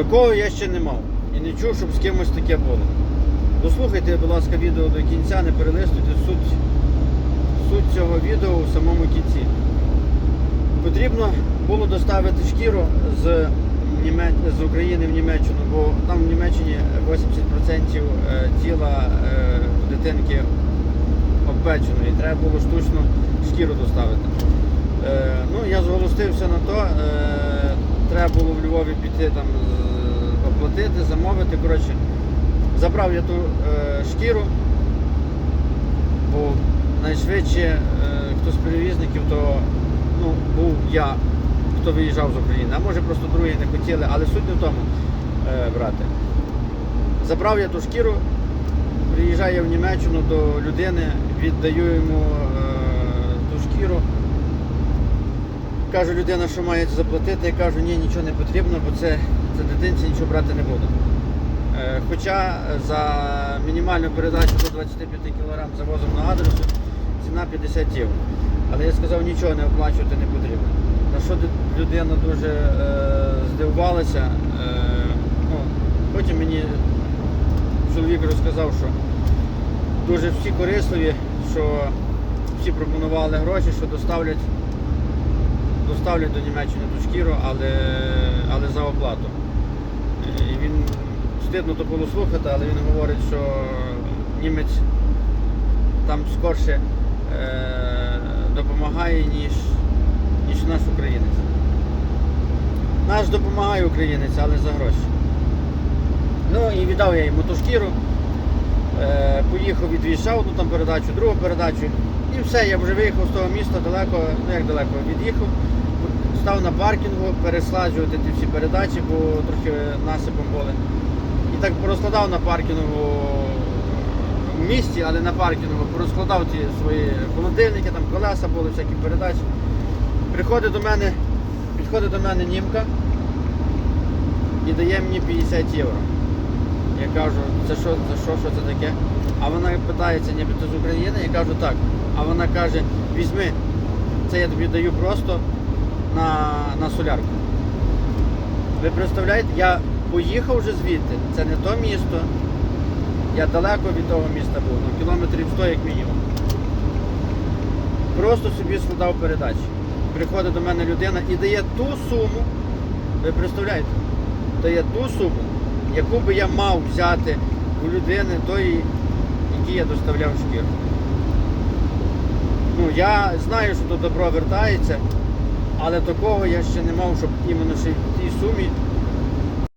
Такого я ще не мав. І не чув, щоб з кимось таке було. Дослухайте, будь ласка, відео до кінця, не перелистуйте суть, суть цього відео в самому кінці. Потрібно було доставити шкіру з, Німе... з України в Німеччину, бо там в Німеччині 80% е, тіла е, дитинки обпечено і треба було штучно шкіру доставити. Е, ну, я зголостився на то. Треба було в Львові піти там з- замовити. Коротше, забрав я ту е, шкіру, бо найшвидше е, хто з перевізників, то ну, був я, хто виїжджав з України. А може просто другі не хотіли, але суть не в тому, е, брати. Забрав я ту шкіру, приїжджаю в Німеччину до людини, віддаю йому е, ту шкіру. Кажу, людина, що має заплатити, я кажу, ні, нічого не потрібно, бо це, це дитинці нічого брати не буду. Е, Хоча за мінімальну передачу до 25 кг завозом на адресу ціна 50 євро. Але я сказав, нічого не оплачувати не потрібно. На що людина дуже е, здивувалася. Е, ну, потім мені чоловік розказав, що дуже всі корисливі, що всі пропонували гроші, що доставлять, доставлять до Німеччини ту шкіру, але, але за оплату. І він стидно то було слухати, але він говорить, що німець там скорше е, допомагає, ніж, ніж наш українець. Наш допомагає українець, але за гроші. Ну і віддав я йому ту шкіру. Е, поїхав, відвіз одну там передачу, другу передачу. І все, я вже виїхав з того міста далеко, ну як далеко, від'їхав, став на паркінгу пересладжувати ті всі передачі, бо трохи насипом були. І так порозкладав на паркінгу в місті, але на паркінгу порозкладав ті свої холодильники, там колеса були, всякі передачі. Приходить до мене, підходить до мене німка і дає мені 50 євро. Я кажу, це що, це що, що це таке? А вона питається, ніби ти з України? Я кажу так. А вона каже, візьми, це я тобі даю просто на, на солярку. Ви представляєте, я поїхав вже звідти, це не то місто. Я далеко від того міста був, ну, кілометрів 100 як мінімум. Просто собі складав передачі. Приходить до мене людина і дає ту суму, ви представляєте, дає ту суму, яку би я мав взяти у людини тої, якій я доставляв шкіру. Ну, я знаю, що то добро вертається, але такого я ще не мав, щоб іменно ще в тій сумі